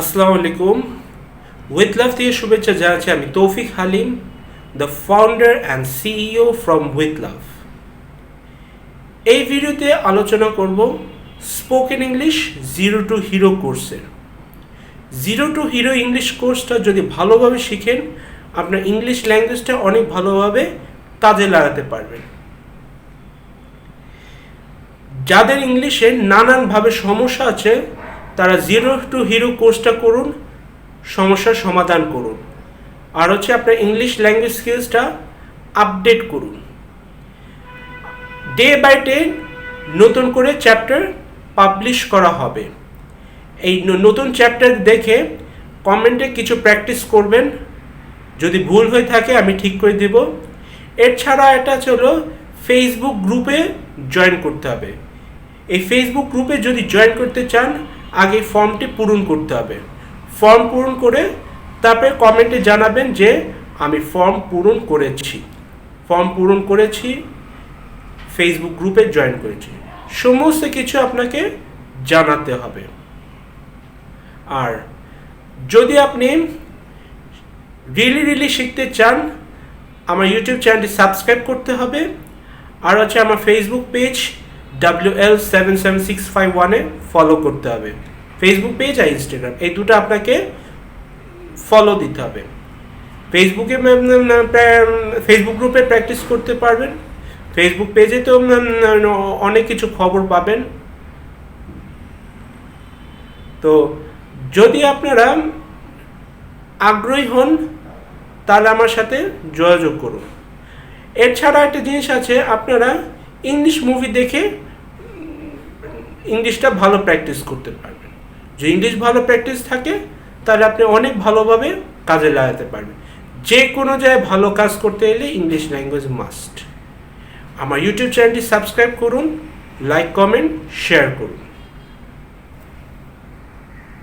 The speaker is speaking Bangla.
আসসালামু আলাইকুম উইথ লাভ থেকে শুভেচ্ছা জানাচ্ছি আমি Taufiq Halim the founder and CEO from with love এই ভিডিওতে আলোচনা করব spoken English zero to hero কোর্সের জিরো টু হিরো ইংলিশ কোর্সটা যদি ভালোভাবে শিখেন, আপনার ইংলিশ ল্যাঙ্গুয়েজটা অনেক ভালোভাবে কাজে লাগাতে পারবেন। যাদের ইংলিশে নানানভাবে সমস্যা আছে তারা জিরো টু হিরো কোর্সটা করুন, সমস্যার সমাধান করুন। আর হচ্ছে আপনার ইংলিশ ল্যাঙ্গুয়েজ স্কিলসটা আপডেট করুন। ডে বাই ডে নতুন করে চ্যাপ্টার পাবলিশ করা হবে। এই নতুন চ্যাপ্টার দেখে কমেন্টে কিছু প্র্যাকটিস করবেন। যদি ভুল হয়ে থাকে, আমি ঠিক করে দেব। এছাড়া এটা হলো ফেসবুক গ্রুপে জয়েন করতে হবে। এই ফেসবুক গ্রুপে যদি জয়েন করতে চান আগে ফর্মটি পূরণ করতে হবে। ফর্ম পূরণ করে তারপরে কমেন্টে জানাবেন যে, আমি ফর্ম পূরণ করেছি। ফর্ম পূরণ করেছি ফেসবুক গ্রুপে জয়েন করেছি। সমস্ত কিছু আপনাকে জানাতে হবে। আর যদি আপনি রিয়েলি রিয়েলি শিখতে চান, আমার ইউটিউব চ্যানেলটি সাবস্ক্রাইব করতে হবে। আর হচ্ছে আমার Facebook page W L seven seven six five ওয়ানে ফলো করতে হবে। ফেসবুক পেজ আর ইনস্টাগ্রাম এই দুটো আপনাকে ফলো দিতে হবে। ফেসবুকে ফেসবুক গ্রুপে প্র্যাকটিস করতে পারবেন। ফেসবুক পেজে তো অনেক কিছু খবর পাবেন। তো যদি আপনারা আগ্রহী হন, তাহলে আমার সাথে যোগাযোগ করুন। এছাড়া একটা জিনিস আছে, আপনারা ইংলিশ মুভি দেখে ইংলিশটা ভালো প্র্যাকটিস করতে পারবেন। যদি ইংলিশ ভালো প্র্যাকটিস থাকে, তাহলে আপনি অনেক ভালোভাবে কাজে লাগাতে পারবেন। যে কোনো জায়গায় ভালো কাজ করতে এলে ইংলিশ ল্যাঙ্গুয়েজ মাস্ট আমার ইউটিউব চ্যানেলটি সাবস্ক্রাইব করুন লাইক কমেন্ট শেয়ার করুন।